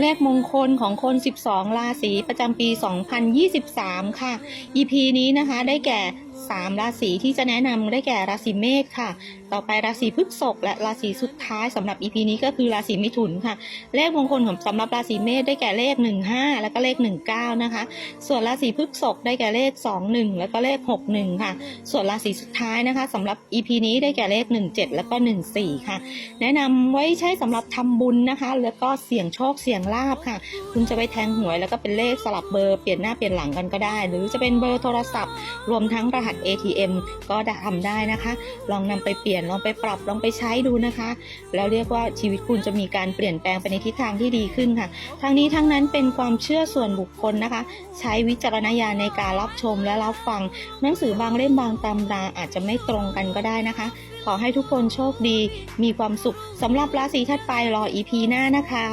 เลขมงคลของคน 12 ราศีประจำปี 2023 ค่ะ EP นี้นะคะได้แก่ 3 ราศีที่จะแนะนำได้แก่ราศีเมษค่ะ ต่อไปราศีพฤษภและราศีสุดท้ายสำหรับ EP นี้ก็คือราศีมิถุนค่ะ เลขมงคลของสำหรับราศีเมษได้แก่เลข 15 แล้วก็เลข 19 นะคะ ส่วนราศีพฤษภได้แก่เลข 21 แล้วก็เลข 61 ค่ะ ส่วนราศีสุดท้ายนะคะสำหรับ EP นี้ได้แก่เลข 17 แล้วก็ 14 ค่ะ แนะนำไว้ใช้สำหรับทำบุญนะคะ แล้วก็เสี่ยงโชคเสี่ยงลาบค่ะ คุณจะไปแทงหวยแล้วก็เป็นเลขสลับเบอร์เปลี่ยนหน้าเปลี่ยนหลังกันก็ได้ หรือจะเป็นเบอร์โทรศัพท์ รวมทั้งรหัส ATM ก็ทำได้นะคะ ลองนำไปเปลี่ยนลองไปปรับลองไปใช้ดูนะคะ แล้วเรียกว่าชีวิตคุณจะมีการเปลี่ยนแปลงไปในทิศทางที่ดีขึ้นค่ะ ทั้งนี้ทั้งนั้นเป็นความเชื่อส่วนบุคคลนะคะ ใช้วิจารณญาณในการรับชมและรับฟัง หนังสือบางเล่มบางตำราอาจจะไม่ตรงกันก็ได้นะคะ ขอให้ทุกคนโชคดี มีความสุขสำหรับราศีถัดไปรอ EP หน้านะคะ